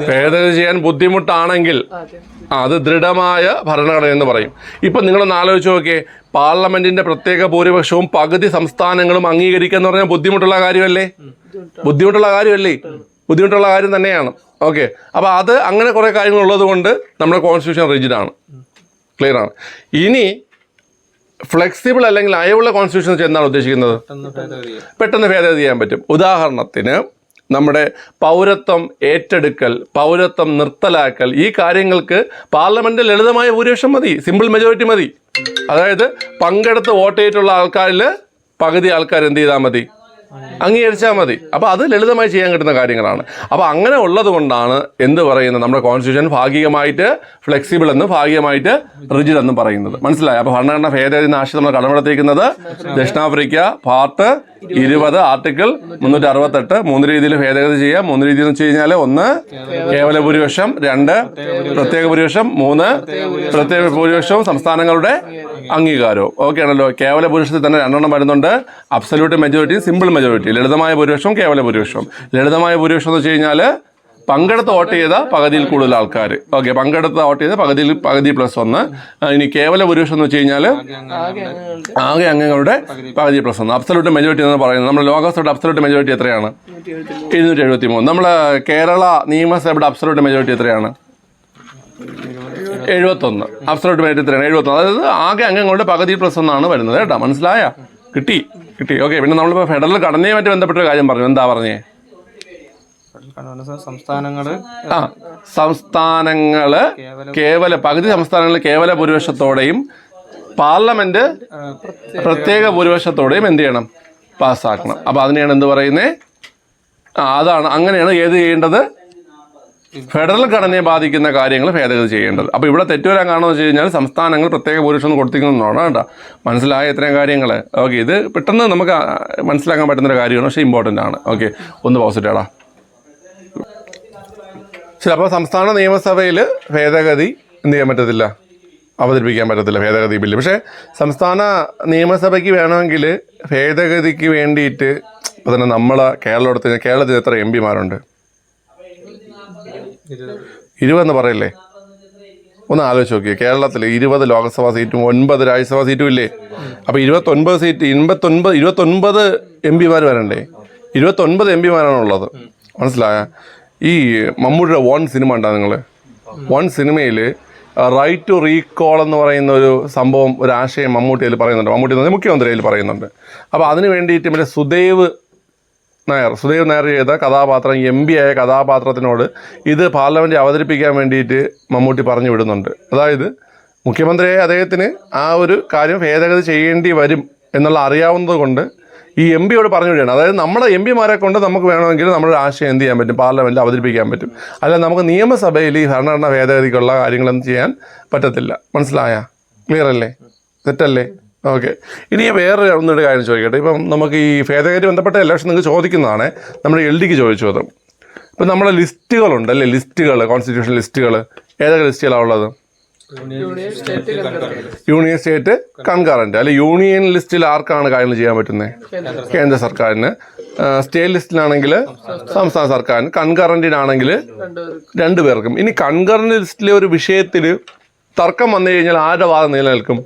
ഭേദഗതി ചെയ്യാൻ ബുദ്ധിമുട്ടാണെങ്കിൽ അത്. ദൃഢമായ ഭരണഘടന എന്ന് പറയും. ഇപ്പം നിങ്ങളൊന്ന് ആലോചിച്ച് നോക്കിയേ പാർലമെന്റിന്റെ പ്രത്യേക ഭൂരിപക്ഷവും പകുതി സംസ്ഥാനങ്ങളും അംഗീകരിക്കുക എന്ന് പറഞ്ഞാൽ ബുദ്ധിമുട്ടുള്ള കാര്യമല്ലേ? ബുദ്ധിമുട്ടുള്ള കാര്യമല്ലേ? ബുദ്ധിമുട്ടുള്ള കാര്യം തന്നെയാണ്. ഓക്കെ. അപ്പോൾ അത് അങ്ങനെ കുറേ കാര്യങ്ങൾ ഉള്ളത് കൊണ്ട് നമ്മുടെ കോൺസ്റ്റിറ്റ്യൂഷൻ റിജിഡാണ്. ക്ലിയർ ആണ് ഇനി ഫ്ലെക്സിബിൾ അല്ലെങ്കിൽ അയവുള്ള കോൺസ്റ്റിറ്റ്യൂഷൻ വെച്ച് എന്താണ് ഉദ്ദേശിക്കുന്നത്? പെട്ടെന്ന് ഭേദഗതി. പെട്ടെന്ന് ഭേദഗതി ചെയ്യാൻ പറ്റും. ഉദാഹരണത്തിന് നമ്മുടെ പൗരത്വം ഏറ്റെടുക്കൽ പൗരത്വം നിർത്തലാക്കൽ ഈ കാര്യങ്ങൾക്ക് പാർലമെന്റിൽ ലളിതമായ ഭൂരിപക്ഷം മതി സിമ്പിൾ മെജോറിറ്റി മതി. അതായത് പങ്കെടുത്ത് വോട്ട് ചെയ്തിട്ടുള്ള ആൾക്കാരിൽ പകുതി ആൾക്കാർ എന്ത് ചെയ്താൽ മതി? അംഗീകരിച്ചാൽ മതി. അപ്പോൾ അത് ലളിതമായി ചെയ്യാൻ കിട്ടുന്ന കാര്യങ്ങളാണ്. അപ്പോൾ അങ്ങനെ ഉള്ളത് കൊണ്ടാണ് എന്ത് പറയുന്നത്? നമ്മുടെ കോൺസ്റ്റിറ്റ്യൂഷൻ ഭാഗികമായിട്ട് ഫ്ലെക്സിബിൾ എന്നും ഭാഗികമായിട്ട് റിജിഡ് എന്നും പറയുന്നത്. മനസ്സിലായി? അപ്പോൾ ഭരണഘടന ഭേദഗതി നാശം നമ്മൾ കടമെടുത്തിരിക്കുന്നത് ദക്ഷിണാഫ്രിക്ക പാർട്ട് ഇരുപത് ആർട്ടിക്കിൾ മുന്നൂറ്റി അറുപത്തെട്ട് മൂന്ന് രീതിയിൽ ഭേദഗതി ചെയ്യുക മൂന്ന് രീതിയിൽ എന്ന് വെച്ച് കഴിഞ്ഞാൽ ഒന്ന് കേവല ഭൂരിപക്ഷം രണ്ട് പ്രത്യേക ഭൂരിപക്ഷം മൂന്ന് പ്രത്യേക ഭൂരിപക്ഷവും സംസ്ഥാനങ്ങളുടെ അംഗീകാരവും. ഓക്കെ ആണല്ലോ. കേവല ഭൂരിപക്ഷത്തിൽ തന്നെ രണ്ടെണ്ണം വരുന്നുണ്ട്. അബ്സല്യൂട്ട് മെജോറിറ്റി സിമ്പിൾ മെജോറിറ്റി ലളിതമായ ഭൂരിപക്ഷം കേവല ഭൂരിപക്ഷം. ലളിതമായ ഭൂരിപക്ഷം എന്ന് വെച്ച് കഴിഞ്ഞാൽ പങ്കെടുത്ത് വോട്ട് ചെയ്ത പകുതിയിൽ കൂടുതൽ ആൾക്കാർ ഓക്കെ പങ്കെടുത്ത് വോട്ട് ചെയ്ത പകുതിയിൽ പകുതി പ്ലസ് ഒന്ന് ഇനി കേവല ഭൂരിപക്ഷം എന്ന് വെച്ച് കഴിഞ്ഞാൽ ആകെ അംഗങ്ങളുടെ പകുതി പ്ലസ് ഒന്ന് അബ്സലൂട്ട് മെജോറിറ്റി എന്ന് പറയുന്നത്. നമ്മുടെ ലോകസഭയുടെ അബ്സലൂട്ട് മെജോറിറ്റി എത്രയാണ്? ഇരുന്നൂറ്റി എഴുപത്തി മൂന്ന് നമ്മൾ കേരള നിയമസഭയുടെ അബ്സലൂട്ട് മെജോറിറ്റി എത്രയാണ്? എഴുപത്തൊന്ന്. അബ്സലൂട്ട് മെജോറിറ്റി എത്രയാണ്? എഴുപത്തൊന്ന്. അതായത് ആകെ അംഗങ്ങളുടെ പകുതി പ്ലസ് ഒന്നാണ് വരുന്നത് കേട്ടോ. മനസ്സിലായ? കിട്ടി. കിട്ടി. ഓക്കെ പിന്നെ നമ്മളിപ്പോൾ ഫെഡറൽ ഘടനയുമായിട്ട് ബന്ധപ്പെട്ട കാര്യം പറഞ്ഞു. എന്താ പറഞ്ഞേ? സംസ്ഥാനങ്ങൾ ആ സംസ്ഥാനങ്ങൾ കേവല പകുതി സംസ്ഥാനങ്ങളിൽ കേവല ഭൂരിപക്ഷത്തോടെയും പാർലമെന്റ് പ്രത്യേക ഭൂരിപക്ഷത്തോടെയും എന്ത് ചെയ്യണം? പാസ്സാക്കണം. അപ്പോൾ അതിനെയാണ് എന്ത് പറയുന്നത് ആ അതാണ്. അങ്ങനെയാണ് ഏത് ചെയ്യേണ്ടത്? ഫെഡറൽ ഘടനയെ ബാധിക്കുന്ന കാര്യങ്ങൾ ഭേദഗതി ചെയ്യേണ്ടത്. അപ്പോൾ ഇവിടെ തെറ്റുവരാൻ കാരണം വെച്ച് കഴിഞ്ഞാൽ സംസ്ഥാനങ്ങൾ പ്രത്യേക ഭൂരിപക്ഷം കൊടുത്തിരിക്കുന്നതാണ് കേട്ടോ. മനസ്സിലായ ഇത്രയും കാര്യങ്ങൾ ഓക്കെ ഇത് പെട്ടെന്ന് നമുക്ക് മനസ്സിലാക്കാൻ പറ്റുന്നൊരു കാര്യമാണ് പക്ഷേ ഇമ്പോർട്ടന്റ് ആണ്. ഓക്കെ ഒന്ന് പോസിറ്റേടാ ശരി അപ്പോൾ സംസ്ഥാന നിയമസഭയിൽ ഭേദഗതി എന്ത് ചെയ്യാൻ പറ്റത്തില്ല? അവതരിപ്പിക്കാൻ പറ്റത്തില്ല ഭേദഗതി ബില്ല്. പക്ഷേ സംസ്ഥാന നിയമസഭയ്ക്ക് വേണമെങ്കിൽ ഭേദഗതിക്ക് വേണ്ടിയിട്ട് ഇപ്പോൾ തന്നെ നമ്മളെ കേരളം എടുത്ത് കേരളത്തിൽ എത്ര എം പിമാരുണ്ട്? ഇരുപതെന്ന് പറയല്ലേ? ഒന്ന് ആലോചിച്ച് നോക്കിയേ. കേരളത്തിൽ ഇരുപത് ലോക്സഭാ സീറ്റും ഒൻപത് രാജ്യസഭാ സീറ്റും ഇല്ലേ? അപ്പോൾ ഇരുപത്തൊൻപത് സീറ്റ് എൺപത്തൊൻപത് ഇരുപത്തൊൻപത് എം പിമാർ വരണ്ടേ? ഇരുപത്തൊൻപത് എം പിമാരാണ് ഉള്ളത് മനസ്സിലായ? ഈ മമ്മൂട്ടിയുടെ വൺ സിനിമ ഉണ്ടോ നിങ്ങൾ വൺ സിനിമയിൽ റൈറ്റ് ടു റീകോൾ എന്ന് പറയുന്ന ഒരു സംഭവം ഒരു ആശയം മമ്മൂട്ടി അതിൽ പറയുന്നുണ്ട്. മമ്മൂട്ടി എന്ന് പറഞ്ഞാൽ മുഖ്യമന്ത്രി അതിൽ പറയുന്നുണ്ട്. അപ്പോൾ അതിന് വേണ്ടിയിട്ട് മറ്റേ സുദേവ് നായർ സുധീർ നായർ ചെയ്ത കഥാപാത്രം എം പി ആയ കഥാപാത്രത്തിനോട് ഇത് പാർലമെന്റ് അവതരിപ്പിക്കാൻ വേണ്ടിയിട്ട് മമ്മൂട്ടി പറഞ്ഞു വിടുന്നുണ്ട്. അതായത് മുഖ്യമന്ത്രിയായ അദ്ദേഹത്തിന് ആ ഒരു കാര്യം ഭേദഗതി ചെയ്യേണ്ടി വരും എന്നുള്ള അറിയാവുന്നത് കൊണ്ട് ഈ എം പിയോട് പറഞ്ഞു വിടുകയാണ്. അതായത് നമ്മുടെ എം പിമാരെ കൊണ്ട് നമുക്ക് വേണമെങ്കിൽ നമ്മുടെ ആശയം എന്ത് ചെയ്യാൻ പറ്റും? പാർലമെന്റിൽ അവതരിപ്പിക്കാൻ പറ്റും. അല്ല നമുക്ക് നിയമസഭയിൽ ഈ ഭരണഘടന ഭേദഗതിക്കുള്ള കാര്യങ്ങളൊന്നും ചെയ്യാൻ പറ്റത്തില്ല. മനസ്സിലായ? ക്ലിയർ അല്ലേ തെറ്റല്ലേ? ഓക്കെ. ഇനി വേറെ ഒന്നൊരു കാര്യം ചോദിക്കട്ടെ. ഇപ്പം നമുക്ക് ഈ ഭേദഗതി ബന്ധപ്പെട്ട ഇലക്ഷൻ നിങ്ങൾക്ക് ചോദിക്കുന്നതാണ്. നമ്മൾ എൽ ഡിക്ക് ചോദിച്ചു അത്. ഇപ്പം നമ്മുടെ ലിസ്റ്റുകളുണ്ട് അല്ലേ? ലിസ്റ്റുകൾ കോൺസ്റ്റിറ്റ്യൂഷൻ ലിസ്റ്റുകൾ ഏതൊക്കെ ലിസ്റ്റുകളാണ് ഉള്ളത്? യൂണിയൻ സ്റ്റേറ്റ് കൺകറന്റ് അല്ലെ യൂണിയൻ ലിസ്റ്റിൽ ആർക്കാണ് കാര്യങ്ങൾ ചെയ്യാൻ പറ്റുന്നത് കേന്ദ്ര സർക്കാരിന്. സ്റ്റേറ്റ് ലിസ്റ്റിലാണെങ്കിൽ സംസ്ഥാന സർക്കാരിന്. കൺകറന്റിനാണെങ്കിൽ രണ്ടുപേർക്ക്. ഇനി കൺകറന്റ് ലിസ്റ്റിലെ ഒരു വിഷയത്തിൽ തർക്കം വന്നു കഴിഞ്ഞാൽ ആരുടെ വാദം നിലനിൽക്കും?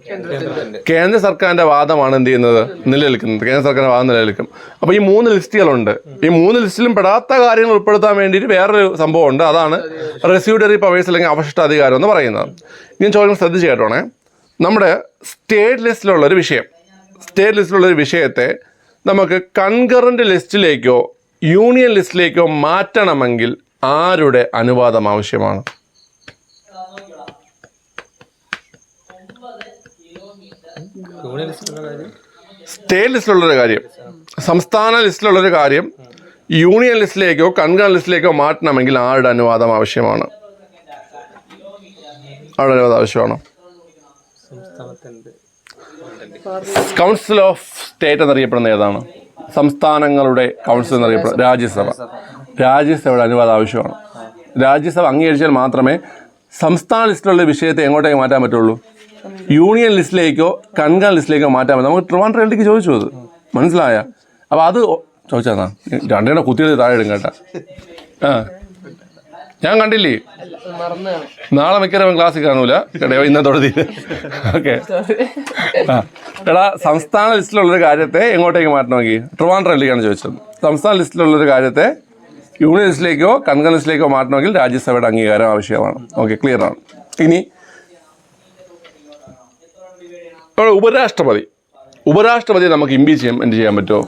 കേന്ദ്ര സർക്കാരിന്റെ വാദമാണ് എന്ത് ചെയ്യുന്നത്? നിലനിൽക്കുന്നത്. കേന്ദ്ര സർക്കാരിന്റെ വാദം നിലനിൽക്കും. അപ്പോൾ ഈ മൂന്ന് ലിസ്റ്റുകളുണ്ട്. ഈ മൂന്ന് ലിസ്റ്റിലും പെടാത്ത കാര്യങ്ങൾ ഉൾപ്പെടുത്താൻ വേണ്ടിയിട്ട് വേറൊരു സംഭവമുണ്ട്. അതാണ് റെസ്യൂഡറി പവേഴ്സ് അല്ലെങ്കിൽ അവശിഷ്ട അധികാരം എന്ന് പറയുന്നത്. ഞാൻ ചോദ്യം ശ്രദ്ധിച്ച് കേട്ടോണേ. നമ്മുടെ സ്റ്റേറ്റ് ലിസ്റ്റിലുള്ള ഒരു വിഷയം. സ്റ്റേറ്റ് ലിസ്റ്റിലുള്ള ഒരു വിഷയത്തെ നമുക്ക് കൺകറന്റ് ലിസ്റ്റിലേക്കോ യൂണിയൻ ലിസ്റ്റിലേക്കോ മാറ്റണമെങ്കിൽ ആരുടെ അനുവാദം ആവശ്യമാണ് യൂണിയൻ ലിസ്റ്റിലുള്ള കാര്യം സ്റ്റേറ്റ് ലിസ്റ്റിലുള്ളൊരു കാര്യം. സംസ്ഥാന ലിസ്റ്റിലുള്ളൊരു കാര്യം. യൂണിയൻ ലിസ്റ്റിലേക്കോ കൺകൺ ലിസ്റ്റിലേക്കോ മാറ്റണമെങ്കിൽ ആരുടെ അനുവാദം ആവശ്യമാണ്? ആരുടെ അനുവാദം ആവശ്യമാണോ? കൗൺസിൽ ഓഫ് സ്റ്റേറ്റ് എന്നറിയപ്പെടുന്ന ഏതാണ്? സംസ്ഥാനങ്ങളുടെ കൗൺസിൽ എന്നറിയപ്പെടുന്ന രാജ്യസഭ. രാജ്യസഭയുടെ അനുവാദം ആവശ്യമാണ്. രാജ്യസഭ അംഗീകരിച്ചാൽ മാത്രമേ സംസ്ഥാന ലിസ്റ്റിലുള്ള വിഷയത്തെ എങ്ങോട്ടേക്ക് മാറ്റാൻ പറ്റുള്ളൂ? യൂണിയൻ ലിസ്റ്റിലേക്കോ കൺകൺ ലിസ്റ്റിലേക്കോ മാറ്റാൻ പറ്റും. നമുക്ക് ട്രിവാൻഡ്രം എൽഡിക്ക് ചോദിച്ചു അത്. മനസ്സിലായ? അപ്പോൾ അത് ചോദിച്ചാ രണ്ടേടെ കുത്തിയെടുത്ത് താഴെ ഇടും കേട്ടാ. ആ. ഞാൻ കണ്ടില്ലേ? നാളെ മിക്കവാറും ക്ലാസ്സിൽ കാണൂല. കേട്ടോ ഇന്നത്തോടെ തീരെ. ഓക്കെ. ആ. എടാ സംസ്ഥാന ലിസ്റ്റിലുള്ളൊരു കാര്യത്തെ എങ്ങോട്ടേക്ക് മാറ്റണമെങ്കിൽ ട്രിവാൻഡ്രം എല്ലിക്കാണ് ചോദിച്ചത്. സംസ്ഥാന ലിസ്റ്റിലുള്ളൊരു കാര്യത്തെ യൂണിയൻ ലിസ്റ്റിലേക്കോ കൺകൺ ലിസ്റ്റിലേക്കോ മാറ്റണമെങ്കിൽ രാജ്യസഭയുടെ അംഗീകാരം ആവശ്യമാണ്. ഓക്കെ ക്ലിയർ ആണ്. ഇനി ഉപരാഷ്ട്രപതി. ഉപരാഷ്ട്രപതി നമുക്ക് ഇമ്പീച്ച്മെന്റ് ചെയ്യാൻ പറ്റുമോ?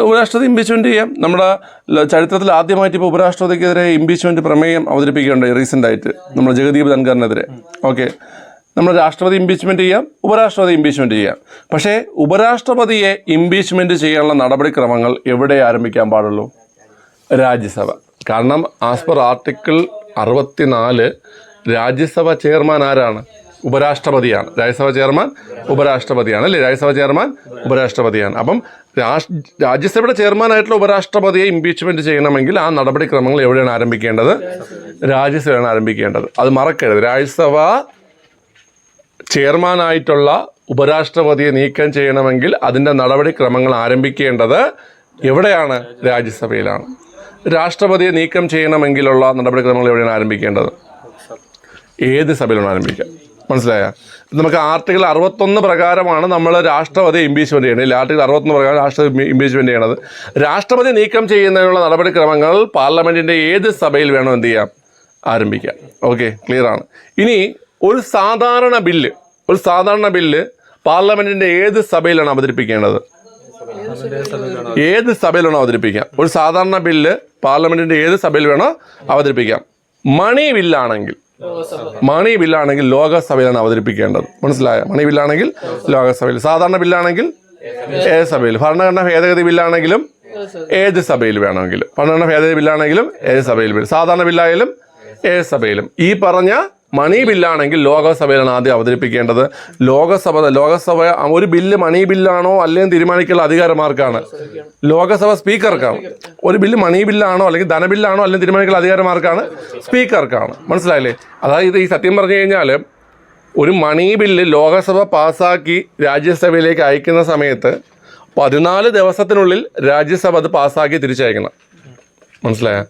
ഉപരാഷ്ട്രപതി ഇമ്പീച്ച്മെന്റ് ചെയ്യാം. നമ്മുടെ ചരിത്രത്തിൽ ആദ്യമായിട്ട് ഇപ്പോൾ ഉപരാഷ്ട്രപതിക്കെതിരെ ഇമ്പീച്ച്മെന്റ് പ്രമേയം അവതരിപ്പിക്കുകയുണ്ടായി റീസെന്റായിട്ട് നമ്മൾ ജഗദീപ് ധൻഖറിനെതിരെ. ഓക്കെ നമ്മൾ രാഷ്ട്രപതി ഇമ്പീച്ച്മെന്റ് ചെയ്യാം ഉപരാഷ്ട്രപതി ഇമ്പീച്ച്മെന്റ് ചെയ്യാം. പക്ഷേ ഉപരാഷ്ട്രപതിയെ ഇമ്പീച്ച്മെന്റ് ചെയ്യാനുള്ള നടപടിക്രമങ്ങൾ എവിടെ ആരംഭിക്കാൻ പാടുള്ളൂ? രാജ്യസഭ. കാരണം ആസ് പെർ ആർട്ടിക്കിൾ അറുപത്തിനാല് രാജ്യസഭ ചെയർമാൻ ആരാണ്? ഉപരാഷ്ട്രപതിയാണ്. രാജ്യസഭാ ചെയർമാൻ ഉപരാഷ്ട്രപതിയാണ്. അല്ലേ? രാജ്യസഭാ ചെയർമാൻ ഉപരാഷ്ട്രപതിയാണ്. അപ്പം രാജ്യസഭയുടെ ചെയർമാനായിട്ടുള്ള ഉപരാഷ്ട്രപതിയെ ഇമ്പീച്ച്മെന്റ് ചെയ്യണമെങ്കിൽ ആ നടപടിക്രമങ്ങൾ എവിടെയാണ് ആരംഭിക്കേണ്ടത്? രാജ്യസഭയാണ് ആരംഭിക്കേണ്ടത്. അത് മറക്കരുത്. രാജ്യസഭ ചെയർമാനായിട്ടുള്ള ഉപരാഷ്ട്രപതിയെ നീക്കം ചെയ്യണമെങ്കിൽ അതിന്റെ നടപടിക്രമങ്ങൾ ആരംഭിക്കേണ്ടത് എവിടെയാണ്? രാജ്യസഭയിലാണ്. രാഷ്ട്രപതിയെ നീക്കം ചെയ്യണമെങ്കിലുള്ള നടപടിക്രമങ്ങൾ എവിടെയാണ് ആരംഭിക്കേണ്ടത്? ഏത് സഭയിലാണ് ആരംഭിക്കുക? മനസ്സിലായ? നമുക്ക് ആർട്ടിക്കിൾ അറുപത്തൊന്ന് പ്രകാരമാണ് നമ്മൾ രാഷ്ട്രപതി ഇമ്പീച്ച്മെന്റ് ചെയ്യണത്. ആർട്ടിക്കിൾ അറുപത്തൊന്ന് പ്രകാരം രാഷ്ട്രപതി ഇമ്പീച്ച്മെന്റ് ചെയ്യണത്. രാഷ്ട്രപതി നീക്കം ചെയ്യുന്നതിനുള്ള നടപടിക്രമങ്ങൾ പാർലമെന്റിന്റെ ഏത് സഭയിൽ വേണം എന്ത് ചെയ്യാം? ആരംഭിക്കാം. ഓക്കെ ആണ്. ഇനി ഒരു സാധാരണ ബില്ല് ഒരു സാധാരണ ബില്ല് പാർലമെന്റിന്റെ ഏത് സഭയിലാണ് അവതരിപ്പിക്കേണ്ടത്? ഏത് സഭയിലാണോ അവതരിപ്പിക്കാം ഒരു സാധാരണ ബില്ല് പാർലമെന്റിന്റെ ഏത് സഭയിൽ വേണോ അവതരിപ്പിക്കാം. മണി ബില്ലാണെങ്കിൽ മണി ബില്ലാണെങ്കിൽ ലോകസഭയിലാണ് അവതരിപ്പിക്കേണ്ടത്. മനസ്സിലായ? മണി ബില്ലാണെങ്കിൽ ലോകസഭയിൽ. സാധാരണ ബില്ലാണെങ്കിൽ ഏത് സഭയിൽ? ഭരണഘടന ഭേദഗതി ബില്ലാണെങ്കിലും ഏത് സഭയിൽ വേണമെങ്കിലും. ഭരണഘടന ഭേദഗതി ബില്ലാണെങ്കിലും ഏത് സഭയിൽ സാധാരണ ബില്ലായാലും ഏത് സഭയിലും. ഈ പറഞ്ഞ മണി ബില്ലാണെങ്കിൽ ലോകസഭയിലാണ് ആദ്യം അവതരിപ്പിക്കേണ്ടത്. ലോകസഭ ലോകസഭ ഒരു ബില്ല് മണി ബില്ലാണോ അല്ലെങ്കിൽ തീരുമാനിക്കാനുള്ള അധികാരമാർക്കാണ്. ലോകസഭ സ്പീക്കർക്കാണ്. ഒരു ബില്ല് മണി ബില്ലാണോ അല്ലെങ്കിൽ ധനബില്ലാണോ അല്ലെങ്കിൽ തീരുമാനിക്കാനുള്ള അധികാരമാർക്കാണ് സ്പീക്കർക്കാണ്. മനസ്സിലായില്ലേ? അതായത് ഈ സത്യം പറഞ്ഞു കഴിഞ്ഞാൽ ഒരു മണി ബില്ല് ലോകസഭ പാസ്സാക്കി രാജ്യസഭയിലേക്ക് അയക്കുന്ന സമയത്ത് പതിനാല് ദിവസത്തിനുള്ളിൽ രാജ്യസഭ അത് പാസ്സാക്കി തിരിച്ചയക്കണം. മനസ്സിലായ?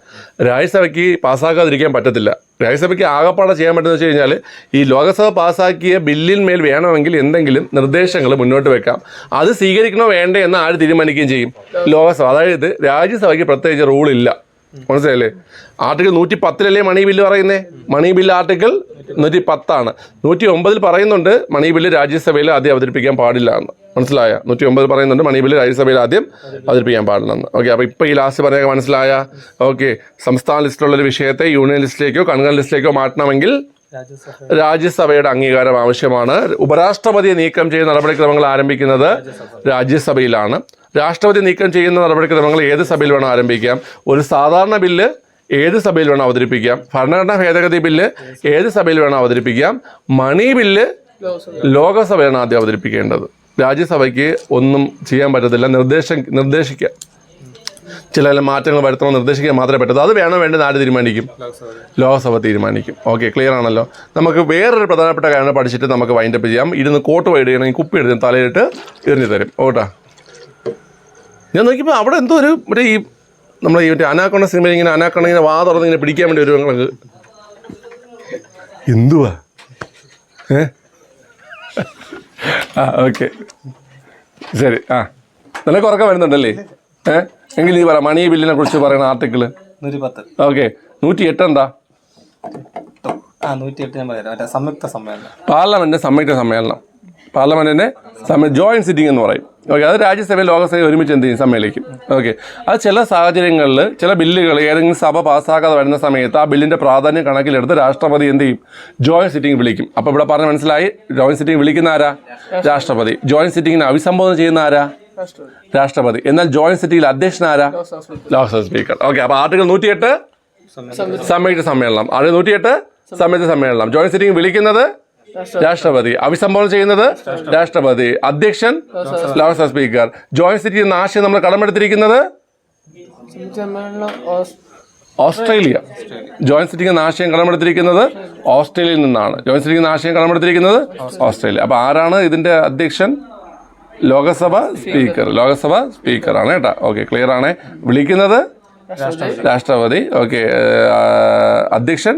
രാജ്യസഭയ്ക്ക് പാസ്സാക്കാതിരിക്കാൻ പറ്റത്തില്ല. രാജ്യസഭയ്ക്ക് ആകപ്പാടെ ചെയ്യാൻ പറ്റുന്നത് വെച്ച് കഴിഞ്ഞാൽ ഈ ലോകസഭ പാസ്സാക്കിയ ബില്ലിന്മേൽ വേണമെങ്കിൽ എന്തെങ്കിലും നിർദ്ദേശങ്ങൾ മുന്നോട്ട് വെക്കാം. അത് സ്വീകരിക്കണോ വേണ്ടേ എന്ന് ആര് തീരുമാനിക്കുകയും ചെയ്യും? ലോകസഭ. അതായത് രാജ്യസഭയ്ക്ക് പ്രത്യേകിച്ച് റൂളില്ല മനസ്സിലായില്ലേ? ആർട്ടിക്കിൾ നൂറ്റി പത്തിലല്ലേ മണി ബില്ല് പറയുന്നേ? മണി ബില്ല് ആർട്ടിക്കിൾ നൂറ്റി പത്താണ് നൂറ്റി ഒമ്പതിൽ പറയുന്നുണ്ട് മണി ബില്ല് രാജ്യസഭയിൽ ആദ്യം അവതരിപ്പിക്കാൻ പാടില്ല എന്ന്. മനസ്സിലായ? നൂറ്റി ഒമ്പത് പറയുന്നുണ്ട് മണി ബില്ല് രാജ്യസഭയിൽ ആദ്യം അവതരിപ്പിക്കാൻ പാടില്ലെന്ന് ഓക്കെ അപ്പോൾ ഇപ്പോൾ ഈ ലാസ്റ്റ് പറയാൻ മനസ്സിലായ? ഓക്കെ സംസ്ഥാന ലിസ്റ്റിലുള്ള ഒരു വിഷയത്തെ യൂണിയൻ ലിസ്റ്റിലേക്കോ കൺകൺ ലിസ്റ്റിലേക്കോ മാറ്റണമെങ്കിൽ രാജ്യസഭയുടെ അംഗീകാരം ആവശ്യമാണ്. ഉപരാഷ്ട്രപതിയെ നീക്കം ചെയ്യുന്ന നടപടിക്രമങ്ങൾ ആരംഭിക്കുന്നത് രാജ്യസഭയിലാണ്. രാഷ്ട്രപതി നീക്കം ചെയ്യുന്ന നടപടിക്രമങ്ങൾ ഏത് സഭയിൽ വേണം ആരംഭിക്കാം? ഒരു സാധാരണ ബില്ല് ഏത് സഭയിൽ വേണം അവതരിപ്പിക്കാം? ഭരണഘടനാ ഭേദഗതി ബില്ല് ഏത് സഭയിൽ വേണം അവതരിപ്പിക്കാം? മണി ബില്ല് ലോകസഭയാണ് ആദ്യം അവതരിപ്പിക്കേണ്ടത്. രാജ്യസഭയ്ക്ക് ഒന്നും ചെയ്യാൻ പറ്റത്തില്ല. നിർദ്ദേശം നിർദ്ദേശിക്കുക ചില ചില മാറ്റങ്ങൾ വരുത്തണം നിർദ്ദേശിക്കാൻ മാത്രമേ പറ്റൂ അത് വേണോ വേണ്ടത് ആര് തീരുമാനിക്കും? ലോക്സഭ ലോകസഭ തീരുമാനിക്കും. ഓക്കെ ക്ലിയർ ആണല്ലോ. നമുക്ക് വേറൊരു പ്രധാനപ്പെട്ട കാര്യം പഠിച്ചിട്ട് നമുക്ക് വൈൻഡപ്പ് ചെയ്യാം. ഇരുന്ന് കോട്ട് വൈഡ് ചെയ്യണമെങ്കിൽ കുപ്പി എടുത്ത് തലയിട്ട് എറിഞ്ഞു തരും. ഓട്ടാ. ഞാൻ നോക്കിയപ്പോൾ അവിടെ എന്തോ ഒരു മറ്റേ ഈ നമ്മുടെ ഈ മറ്റേ അനാക്കണ സിനിമയിൽ ഇങ്ങനെ അനാക്കണ ഇങ്ങനെ വാ തുറന്ന് ഇങ്ങനെ പിടിക്കാൻ വേണ്ടി വരും ഞങ്ങൾക്ക് എന്തുവാ? ഏ? ആ ഓക്കെ. ശരി ആ. നല്ല കുറക്കം വരുന്നുണ്ടല്ലേ? ഏ? എങ്കിൽ നീ പറ മണി ബില്ലിനെ കുറിച്ച് പറയുന്ന ആർട്ടിക്കിൾ നൂറ്റി പത്ത് ഓക്കെ. നൂറ്റി എട്ട് എന്താ? ആ നൂറ്റി എട്ട് ഞാൻ പറയാം. മറ്റേ സംയുക്ത സമ്മേളനം. പാർലമെന്റ് സംയുക്ത സമ്മേളനം. പാർലമെന്റിന്റെ സമയ ജോയിന്റ് സിറ്റിംഗ് എന്ന് പറയും. ഓക്കെ അത് രാജ്യസഭയും ലോകസഭയും ഒരുമിച്ച് എന്ത് ചെയ്യും? സമ്മേളിക്കും. ഓക്കെ അത് ചില സാഹചര്യങ്ങളിൽ ചില ബില്ലുകൾ ഏതെങ്കിലും സഭ പാസ്സാക്കാതെ വരുന്ന സമയത്ത് ആ ബില്ലിന്റെ പ്രാധാന്യം കണക്കിലെടുത്ത് രാഷ്ട്രപതി എന്ത് ചെയ്യും? ജോയിന്റ് സിറ്റിംഗ് വിളിക്കും. അപ്പോൾ ഇവിടെ പറഞ്ഞ് മനസ്സിലായി? ജോയിന്റ് സിറ്റിംഗ് വിളിക്കുന്ന ആരാ? രാഷ്ട്രപതി. ജോയിന്റ് സിറ്റിംഗിന് അഭിസംബോധന ചെയ്യുന്ന ആരാ? രാഷ്ട്രപതി. എന്നാൽ ജോയിന്റ് സിറ്റിയിൽ അധ്യക്ഷൻ ആരാ? ലോക്സഭ സ്പീക്കർ. ഓക്കെ അപ്പോൾ ആർട്ടിക്കൽ നൂറ്റിയെട്ട്? സംയുക്ത സമ്മേളനം. അത് നൂറ്റിയെട്ട്? സംയുക്ത സമ്മേളനം. ജോയിന്റ് സിറ്റിംഗ് വിളിക്കുന്നത് രാഷ്ട്രപതി. അഭിസംബോധന ചെയ്യുന്നത് രാഷ്ട്രപതി. അധ്യക്ഷൻ ലോക്സഭാ സ്പീക്കർ. ജോയിന്റ് സിറ്റി എന്ന ആശയം നമ്മൾ കടമെടുത്തിരിക്കുന്നത്? ഓസ്ട്രേലിയ. ജോയിന്റ് സിറ്റിംഗ് എന്ന ആശയം കടമെടുത്തിരിക്കുന്നത് ഓസ്ട്രേലിയയിൽ നിന്നാണ്. ജോയിന്റ് സിറ്റിംഗ് എന്ന ആശയം കടമെടുത്തിരിക്കുന്നത് ഓസ്ട്രേലിയ. അപ്പോൾ ആരാണ് ഇതിന്റെ അധ്യക്ഷൻ? ലോകസഭ സ്പീക്കർ. ലോകസഭ സ്പീക്കറാണ് കേട്ടോ. ഓക്കെ ക്ലിയർ ആണ്. വിളിക്കുന്നത് രാഷ്ട്രപതി. ഓക്കെ അധ്യക്ഷൻ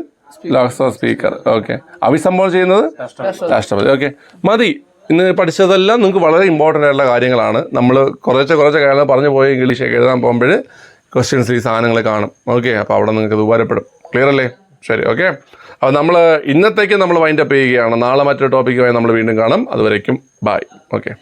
ലോക്സഭ സ്പീക്കർ ഓക്കെ അഭിസംബോധന ചെയ്യുന്നത്? രാഷ്ട്രപതി ഓക്കെ മതി. ഇന്ന് പഠിച്ചതെല്ലാം നിങ്ങൾക്ക് വളരെ ഇമ്പോർട്ടന്റ് ആയിട്ടുള്ള കാര്യങ്ങളാണ്. നമ്മൾ കുറച്ച് കുറച്ച് കാര്യങ്ങൾ പറഞ്ഞു പോയി ഇംഗ്ലീഷൊക്കെ എഴുതാൻ പോകുമ്പോൾ ക്വസ്റ്റ്യൻസ് ഈ സാധനങ്ങൾ കാണും. ഓക്കെ അപ്പോൾ അവിടെ നിങ്ങൾക്ക് ഇത് ഉപകാരപ്പെടും. ക്ലിയർ അല്ലേ? ശരി. ഓക്കെ അപ്പോൾ നമ്മൾ ഇന്നത്തേക്ക് നമ്മൾ വൈൻഡപ്പ് ചെയ്യുകയാണ്. നാളെ മറ്റൊരു ടോപ്പിക്കുമായി നമ്മൾ വീണ്ടും കാണാം. അതുവരേക്കും. Bye okay